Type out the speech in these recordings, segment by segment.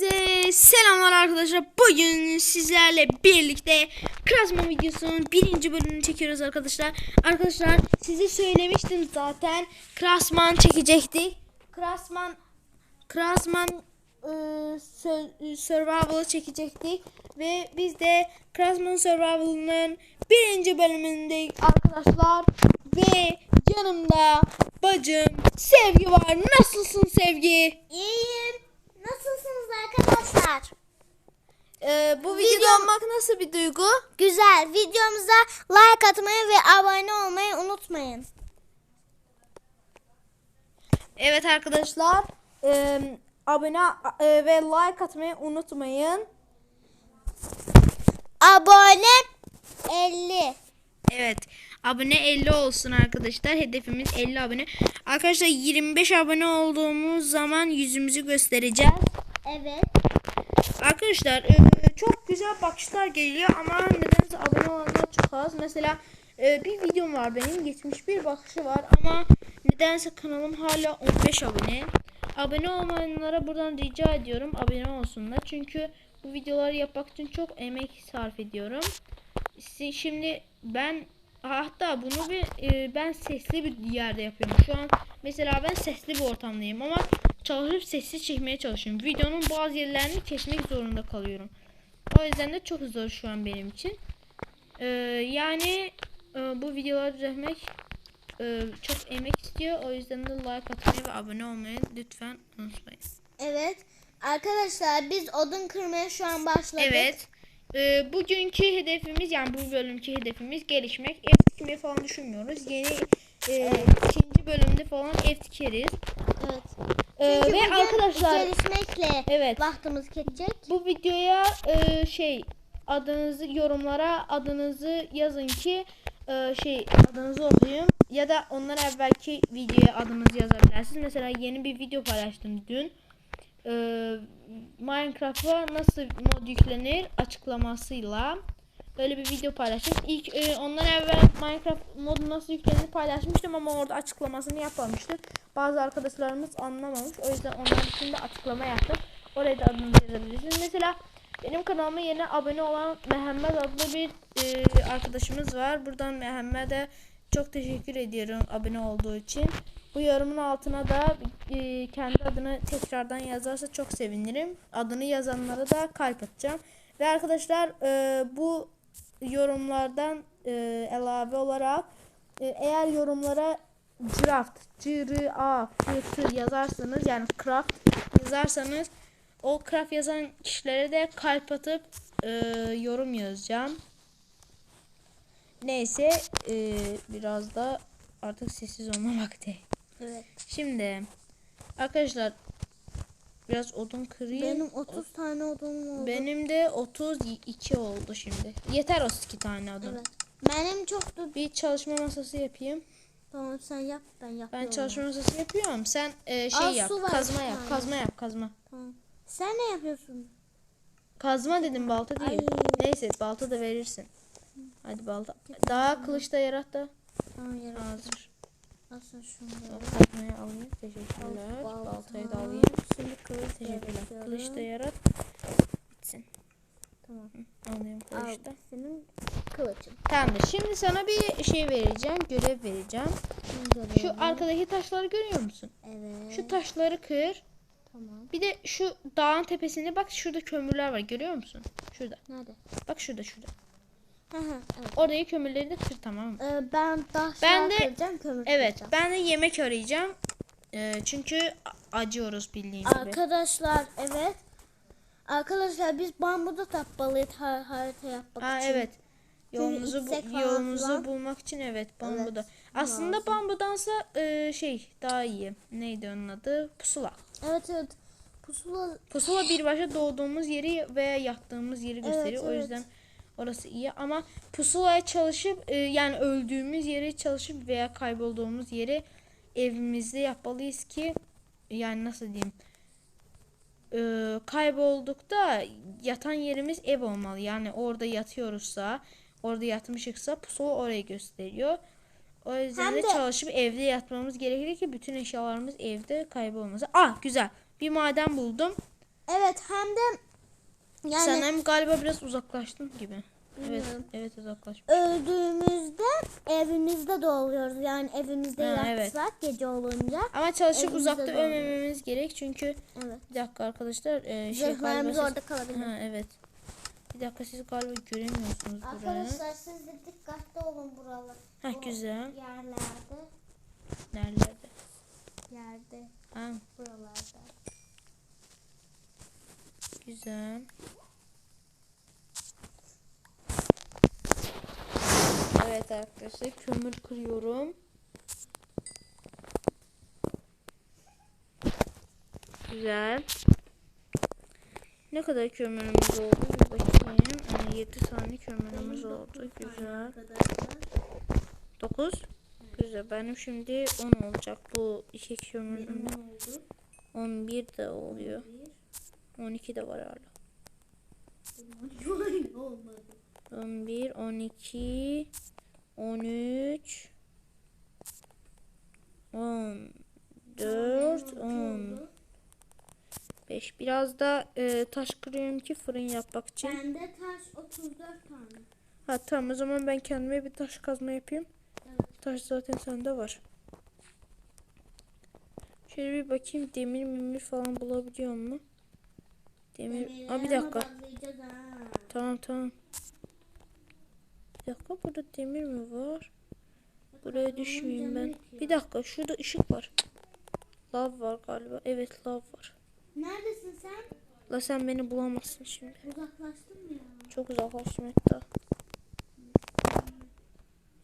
Hepinize selamlar arkadaşlar. Bugün sizlerle birlikte Krasman videosunun birinci bölümünü çekiyoruz arkadaşlar. Arkadaşlar size söylemiştim zaten. Krasman çekecektik. Krasman Krasman e, Sur- Survival'ı çekecektik. Ve biz de Krasman Survival'ın birinci bölümündeyiz arkadaşlar. Ve yanımda bacım Sevgi var. Nasılsın Sevgi? İyiyim. Nasılsınız arkadaşlar? Ee, bu Video- videoda olmak nasıl bir duygu? Güzel. Videomuza like atmayı ve abone olmayı unutmayın. Evet arkadaşlar. e, abone e, ve like atmayı unutmayın. Abone 50. Evet. Abone 50 olsun arkadaşlar. Hedefimiz 50 abone. Arkadaşlar 25 abone olduğumuz zaman yüzümüzü göstereceğiz. Evet. Arkadaşlar e, çok güzel bakışlar geliyor ama nedense abone olanlar çok az. Mesela e, bir videom var benim 71 bakışı var ama nedense kanalım hala 15 abone. Abone olmayanlara buradan rica ediyorum abone olsunlar. Çünkü bu videoları yapmak için çok emek sarf ediyorum. Şimdi ben hatta bunu bir e, ben sesli bir yerde yapıyorum. Şu an mesela ben sesli bir ortamdayım ama çalışıp sessiz çekmeye çalışıyorum. Videonun bazı yerlerini kesmek zorunda kalıyorum. O yüzden de çok zor şu an benim için. Ee, yani e, bu videoları düzeltmek e, çok emek istiyor. O yüzden de like atmayı ve abone olmayı lütfen unutmayın. Evet. Arkadaşlar biz odun kırmaya şu an başladık. Evet. Ee, bugünkü hedefimiz yani bu bölümkü hedefimiz gelişmek. Dikmeyi falan düşünmüyoruz. Yeni e, ikinci bölümde falan dikeriz. Evet. Ee, Çünkü ve arkadaşlar gelişmekle Evet. vaktimiz geçecek. bu videoya e, şey adınızı yorumlara adınızı yazın ki e, şey adınızı okuyayım ya da ondan evvelki videoya adınızı yazabilirsiniz. Mesela yeni bir video paylaştım dün. E, Minecraft'a nasıl mod yüklenir açıklamasıyla böyle bir video paylaştım. İlk e, ondan evvel Minecraft modu nasıl yüklenir paylaşmıştım ama orada açıklamasını yapmamıştım. Bazı arkadaşlarımız anlamamış. O yüzden onlar için de açıklama yaptım. Oraya da adınızı yazabilirsiniz. Mesela benim kanalıma yeni abone olan Mehmet adlı bir e, arkadaşımız var. Buradan Mehmet'e çok teşekkür ediyorum abone olduğu için. Bu yorumun altına da e, kendi adını tekrardan yazarsa çok sevinirim. Adını yazanlara da kalp atacağım. Ve arkadaşlar e, bu yorumlardan e, elave olarak e, eğer yorumlara craft, c r a f t yazarsanız yani craft yazarsanız o craft yazan kişilere de kalp atıp e, yorum yazacağım. Neyse e, biraz da artık sessiz olma vakti. Evet. Şimdi arkadaşlar biraz odun kırayım. Benim 30 tane odunum oldu. Benim de 32 oldu şimdi. Yeter 32 tane odun. Evet. Benim çoktu. Bir çalışma masası yapayım. Tamam sen yap ben yapıyorum. Ben çalışma masası yapıyorum. Sen e, şey Al, yap. var Kazma yap. tane. Kazma yap. Kazma. Tamam. Sen ne yapıyorsun? Kazma dedim balta değil. Ay. Neyse balta da verirsin. Hadi balta. Daha kılıç da yarat da. Tamam yere Hazır. Asın şunu. Kazmayı alayım. Teşekkürler. Balta. Baltayı da alayım. Şimdi kılıç Teşekkürler. Kılıç da yarat. Bitsin. Tamam. Alayım Al kılıç da. senin kılıcın. Tamamdır. Şimdi sana bir şey vereceğim. Görev vereceğim. Şu Şu arkadaki taşları görüyor musun? Evet. Şu taşları kır. Tamam. Bir de şu dağın tepesinde bak şurada kömürler var. Görüyor musun? Şurada. Nerede? Bak şurada şurada. Hı hı. Evet. Oradaki kömürleri de kır tamam mı? Ee, ben taş Ben de- kıracağım kömür Evet. kıracağım. Ben de yemek arayacağım. Ee, çünkü acıyoruz bildiğin gibi. Arkadaşlar evet. Arkadaşlar biz bambuda tapmalıyız har harita yapmak Aa, için. evet. Yolumuzu bu, falan yolumuzu bulmak için evet bambuda. Evet, Aslında lazım. bambudansa e, şey daha iyi. Neydi onun adı? Pusula. Evet evet. Pusula Pusula bir başa doğduğumuz yeri veya yattığımız yeri gösteriyor. o evet. yüzden orası iyi ama pusulaya çalışıp e, yani öldüğümüz yeri çalışıp veya kaybolduğumuz yeri evimizde yapmalıyız ki yani nasıl diyeyim e, kayboldukta yatan yerimiz ev olmalı. Yani orada yatıyoruzsa orada yatmışıksa pusula orayı gösteriyor. O yüzden de, de- çalışıp evde yatmamız gerekir ki bütün eşyalarımız evde kaybolmasın. Ah güzel. Bir maden buldum. Evet hem de yani Sen hem galiba biraz uzaklaştın gibi. Evet, Bilmiyorum. evet uzaklaş. öldüğümüzde evimizde doğuyoruz. Yani evimizde Ha, yatsak evet. gece olunca. Ama çalışıp uzakta ölmememiz gerek çünkü Evet. bir dakika arkadaşlar e, şey galiba orada kalabilir. Ha, evet. Bir dakika siz galiba göremiyorsunuz burayı. Arkadaşlar siz de dikkatli olun buralar. Ha güzel. Yerlerde, Nerelerde? yerde, Ha buralarda. Güzel. Evet arkadaşlar kömür kırıyorum. Güzel. Ne kadar kömürümüz oldu? Bir bakayım. Yani 7 tane kömürümüz oldu. Güzel. Arkadaşlar. 9. Güzel. Benim şimdi 10 olacak bu iki kömürüm. Ne oldu? 11 de oluyor. 12 de var hala. Bir. olmadı. 11, 12, 13, 14, 15. Biraz da e, taş kırıyorum ki fırın yapmak için. Bende taş 34 tane. Ha tamam o zaman ben kendime bir taş kazma yapayım. Evet. Taş zaten sende var. Şöyle bir bakayım demir mimir falan bulabiliyor mu? Demir. Aa bir dakika. Tamam tamam. Bir dakika burada demir mi var? Buraya düşmeyeyim ben. Bir dakika şurada ışık var. Lav var galiba. Evet lav var. Neredesin sen? La sen beni bulamazsın şimdi. Uzaklaştın mı ya? Çok uzaklaştım hatta.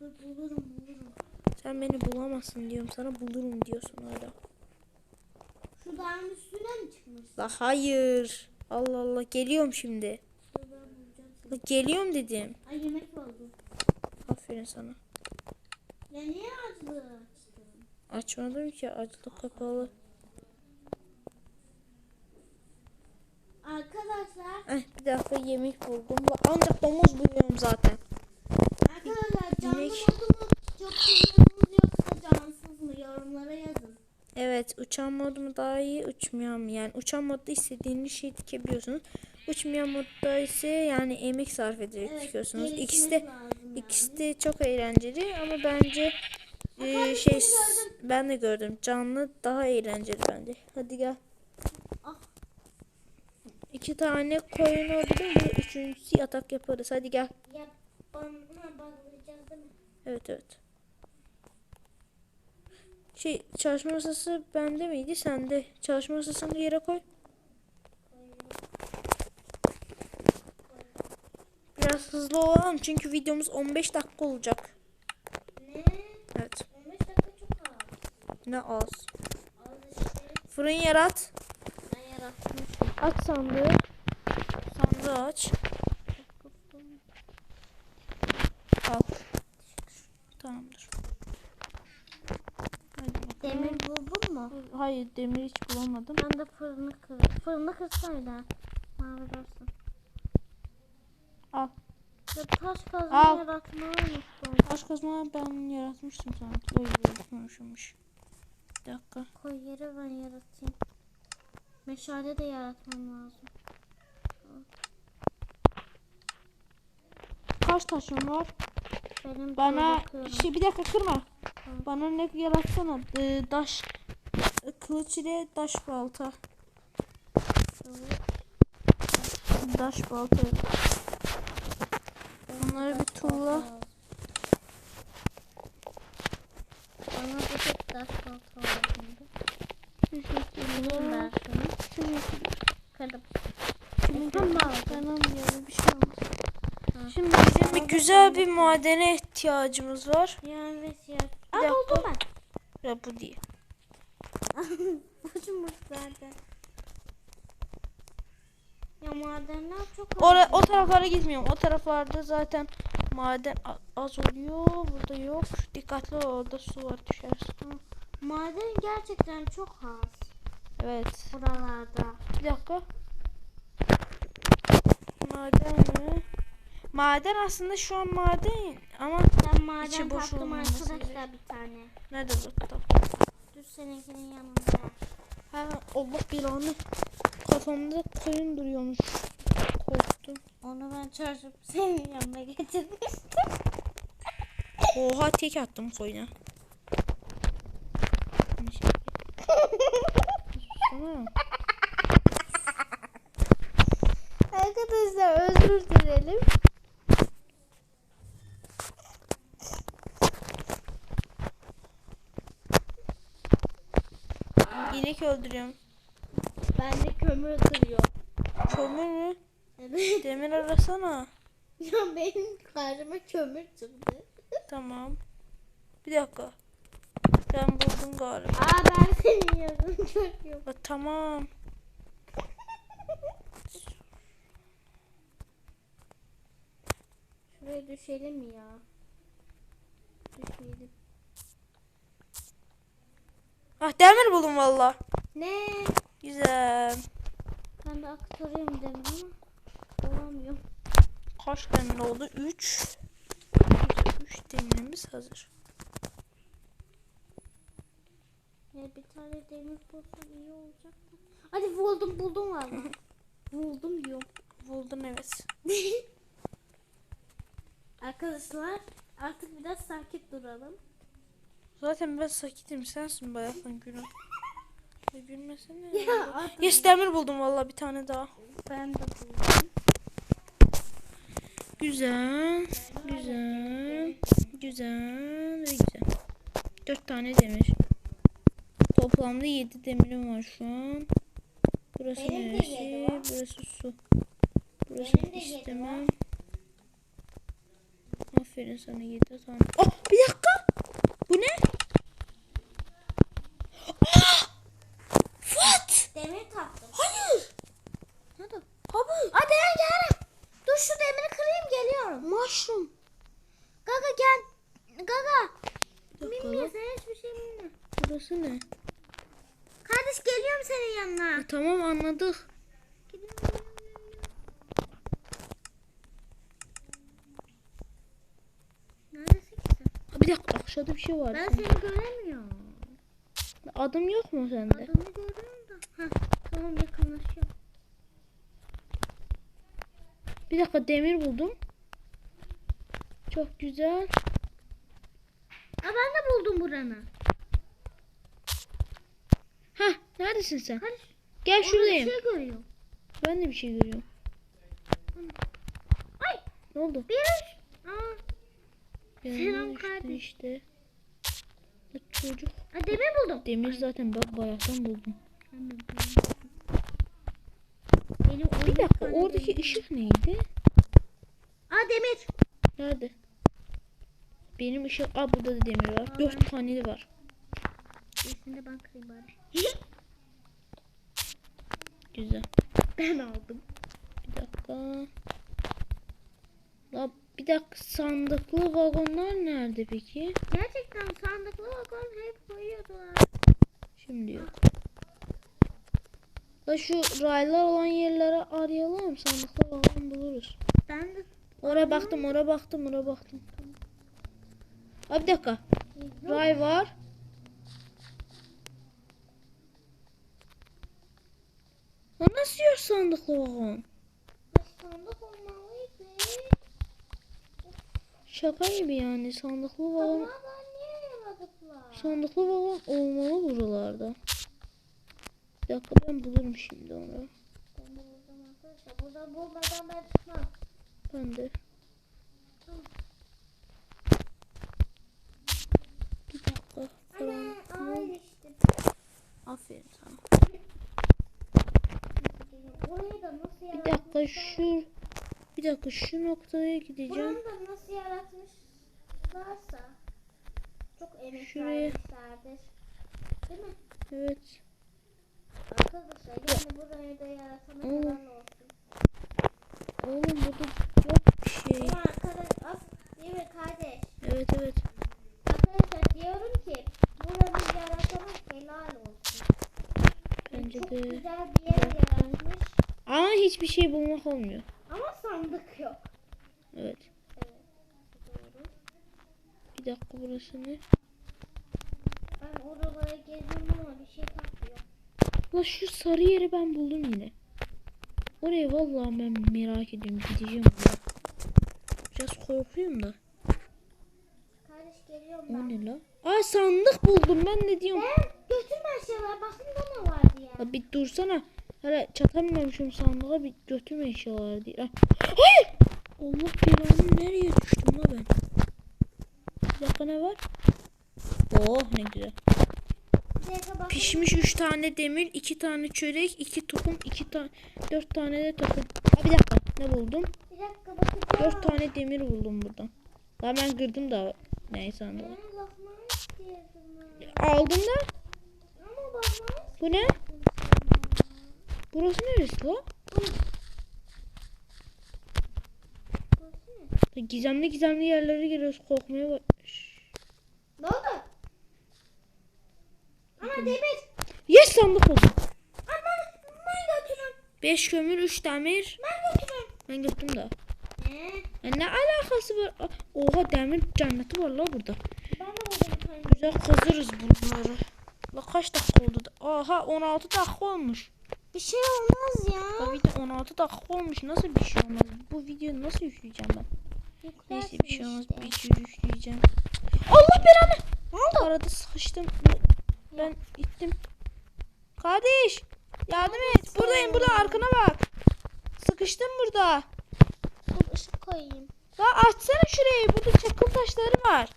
Dur bulurum bulurum. Sen beni bulamazsın diyorum sana bulurum diyorsun hala. Şu dağın üstüne mi çıkmış? La hayır. Allah Allah geliyorum şimdi. La geliyorum dedim. Ay yemek oldu. Aferin sana. Ya niye açtın? Açmadım ki açlık kapalı. Arkadaşlar, Eh bir dakika yemek buldum. Ancak domuz buluyorum zaten. arkadaşlar canlı Yemek. çok seviyorsunuz yoksa cansız. Evet uçan mod mu daha iyi uçmayan mı? Yani uçan modda istediğiniz şeyi dikebiliyorsunuz. Uçmayan modda ise yani emek sarf ederek Evet, İkisi de ikisi de çok eğlenceli ama bence e, şey ben de gördüm. Canlı daha eğlenceli bence. Hadi gel. Ah. İki tane koyun öldürdüm. Bir üçüncüsü yatak yaparız. Hadi gel. Ya bana bağlayacağız değil mi? Evet evet. Şey çalışma masası bende miydi? Sende. Çalışma masasını yere koy. Biraz hızlı olalım çünkü videomuz 15 dakika olacak. Ne? Evet. 15 dakika çok az. Ne az. Az işte. Fırın yarat. Ben yaratmışım. Aç sandığı. Sandığı aç. Al. Tamamdır. Hadi bakalım. Demir buldun mu? Hayır demir hiç bulamadım. Ben de fırını kır. Fırını kırsaydı. Mavi dersin. Al. Ya taş kazma Al. yaratmayı unuttum. Taş kazma ben yaratmıştım sana. Öyle unutmuşummuş. Bir dakika. Koy yere ben yaratayım. Meşale de yaratmam lazım. Kaç taşın var? Benim Bana şey bir dakika kırma. Tamam. Bana ne yaratsana? Ee, taş kılıç ile taş balta. Taş balta. Bunları bir tuğla. Bana bir tek taş balta Teşekkürler. ben şunu. Teşekkürler. Kırdım. Bir şey olmaz. Ha. Şimdi bizim bir güzel bir madene ihtiyacımız var. Yani siyah. Aa dakika. buldum ben. Ya bu değil. Zaten. Ya madenler çok Ora, o taraflara gitmiyorum. O taraflarda zaten maden az oluyor. Burada yok. Dikkatli ol orada su var düşersin. Maden gerçekten çok az. Evet. Buralarda. Bir dakika. Maden mi? Maden aslında şu an maden ama Ben maden İçi boş olmaması arkadaşlar bir tane. nerede bu kitap? Dur seninkinin yanında. Ha Allah belanı. Kafamda koyun duruyormuş. Korktum. Onu ben çarşıp senin yanına getirmiştim. Oha tek attım koyuna. Arkadaşlar özür dilerim. İnek öldürüyorum. Bende kömür duruyor. Kömür mü? Evet. Demir arasana. Ya benim karşıma kömür çıktı. Tamam. Bir dakika. Ben buldum galiba. Aa ben senin yanına çocuğum. Aa, tamam. Şuraya düşelim ya? Düşmeyelim. Ah demir buldum valla. Ne? Güzel. Ben de aktarayım ama olamıyorum. Kaç demir oldu? 3. 3 demirimiz hazır. Ya bir tane demir bulsam iyi olacak da. Hadi buldum buldum valla. buldum diyorum. Buldun evet. Arkadaşlar artık biraz sakin duralım. Zaten ben sakitim sensin bayaktan gülüm. Ya gülmesene. Ya artık Yes demir buldum valla bir tane daha. ben de buldum. Güzel. Güzel. Güzel ve güzel. 4 tane demir. Toplamda 7 demirim var şu an. Burası Benim neresi? yedi. Burası su. Burası Benim yedi istemem. Aferin sana 7 tane. Oh bir dakika. Bu ne? Ah! What? Demir taktım. Hayır. Hadi. Abi. Hadi ben gelirim. Dur şu demiri kırayım geliyorum. Mushroom. Gaga gel. Gaga. Bir dakika Bilmiyor lan. sen hiçbir şey bilmiyorsun. Burası ne? Kardeş geliyorum senin yanına. E, tamam anladık. Neredesin ki sen? Ha, bir dakika aşağıda bir şey var. Ben seni göremiyorum. Adım yok mu sende? Adamı görüyorum da. Heh, tamam yakınlaşıyor. Bir dakika demir buldum. Çok güzel. Aa, ben de buldum buranı. Ha neredesin sen? Kardeş. Gel şuradayım. Bir şey görüyorum. Ben de bir şey görüyorum. Ay Ne oldu? bir. Aa, Selam kardeş. işte. Bu Çocuk. aa, demir buldum. Demir zaten bak bayaktan buldum. Benim Bir dakika oradaki demir- ışık neydi? Aa demir. Nerede? Benim ışık... Aa burada da demir var. Aa, Dört tane de var. Birisini de ben kırayım bari. Güzel. ben aldım. Bir dakika. La bir dakika sandıklı vagonlar nerede peki? Gerçekten sandıklı vagon hep koyuyordular. Şimdi yok. La şu raylar olan yerlere arayalım. Sandıklı vagon buluruz. Ben de Oraya baktım, oraya baktım, oraya baktım. Abi bir dakika. Ray var. Nasıl yok sandıklı vagon? sandık olmalıydı. Şaka gibi yani sandıklı vagon. Sandıklı vagon olmalı buralarda. Bir dakika ben bulurum şimdi onu. Ben de buldum arkadaşlar. Burada bulmadan ben çıkmam. Ben de. Bir dakika. İşte. Aferin sana. Bir dakika şu bir dakika şu noktaya gideceğim. Buranı da nasıl yaratmışlarsa çok emek Şuraya. vermişlerdir. Değil mi? Evet. Arkadaşlar yani burayı da yaratana Oo. helal olsun. Oğlum burada yok bir şey. Ama arkadaş mi kardeş? Evet evet. Arkadaşlar diyorum ki buranı yaratana helal olsun. Bence çok de. güzel bir yer yaratmış Ama hiçbir şey bulmak olmuyor. ama sandık yok. Evet. Evet. Doğru. Bir ne? Ben oralara geziyorum ama bir şey takmıyor. La şu sarı yeri ben buldum yine. Oraya vallahi ben merak ediyorum. Gideceğim oraya. Biraz korkuyorum da. Kardeş geliyorum O ben. ne la? Aa sandık buldum ben ne diyorum. Ben götürme eşyaları. Bakın da ne vardı ya. Ya bir dursana. Hala çatamıyormuşum sandığa bir götürme eşyaları diye. Ha. Hayır! Allah belanı nereye düştüm la ben? Dakika ne var? Oh ne güzel. Pişmiş 3 tane demir, 2 tane çörek, 2 tohum, 2 tane 4 tane de tohum. Ha bir dakika ne buldum? Bir dakika bakacağım. 4 tane demir buldum buradan. Daha ben kırdım da neyse ben. Aldım da. Bu ne? Burası neresi ne? Gizemli gizemli yerlere giriyoruz korkmaya bak. Ne oldu? Ama demir. Yes sandık buldum. Ama ben götürün. 5 kömür 3 demir. Ben götürün. Ben götürdüm da. Ya ne alakası var? Oha demir cenneti var la burada. ben de tane. Güzel kazırız bunları. La kaç dakika oldu? da? Aha 16 dakika olmuş. Bir şey olmaz ya. Bu video 16 dakika olmuş. Nasıl bir şey olmaz? Bu videoyu nasıl yükleyeceğim ben? Neyse bir şey olmaz. Bir video yükleyeceğim. Allah belanı. Ne oldu? Arada sıkıştım. Ben gittim. Kardeş yardım et. Buradayım burada arkana bak. Sıkıştım burada. Dur ışık koyayım. Ya açsana şurayı. Burada çakıl taşları var.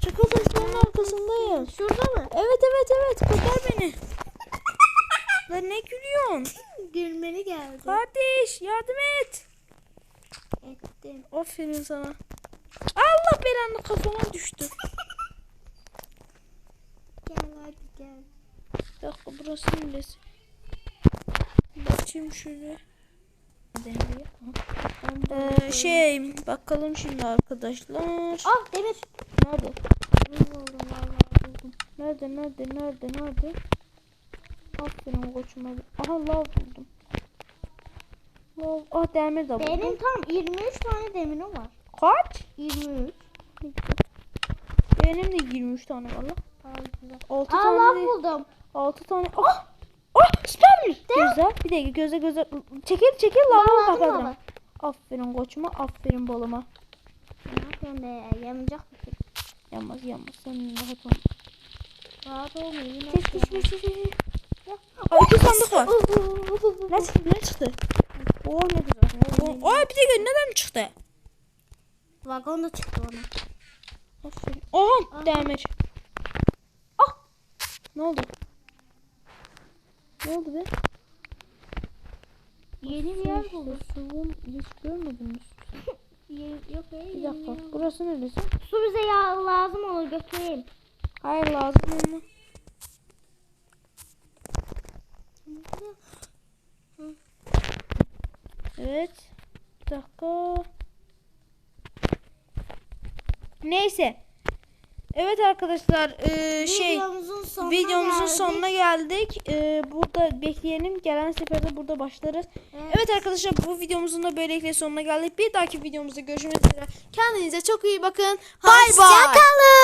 Çakıl taşlarının arkasındayım. Şurada mı? Evet evet evet. Kurtar beni. Lan ne gülüyorsun? Gülmeli geldi. Kardeş yardım et. Ettim. Aferin sana. Allah belanı kafama düştü. Gel hadi gel. Bir dakika burası neresi? Bakayım. Demir. Ee, şey bakalım şimdi arkadaşlar. Ah demir. Nerede? Buldum vallahi buldum. Nerede nerede nerede nerede? Aferin koçuma. Aha lav buldum. Lav. Ah demir de buldum. Benim tam 23 tane demirim var. Kaç? 23. Benim de 23 tane var lan. Aa, güzel. 6 Aa tane değil. buldum. 6 tane. Ah! Ah! Spamlı. Güzel. Bir dakika göze göze. Çekil çekil bakalım. lava. Aferin koçuma. Aferin balıma. Ne yapıyorsun be? Yanacak mı? Yanmaz yanmaz. Sen rahat ol. Rahat olmayın. Yine Çek çek çek çek. Aa, iki sandık var. Ne çıktı? Ne çıktı? Oo ne güzel. Oo, bir dakika neden çıktı? Vagon da çıktı ona. Aferin. Aha demir. Ah! Ne oldu? Ne oldu be? Yeni bir yer buldum. Suyum hiç görmedim mi? Yok ya Bir dakika. Burası neresi? Su bize ya lazım olur götüreyim. Hayır lazım olma. Evet. Bir dakika. Neyse. Evet arkadaşlar eee, şey Videomuzun sonuna videomuzun geldik. sonuna geldik. Eee, burada bekleyelim. Gelen seferde burada başlarız. Evet. Evet arkadaşlar bu videomuzun da böylelikle sonuna geldik. Bir dahaki videomuzda görüşmek üzere. Kendinize çok iyi bakın. Bye bye. Hoşçakalın.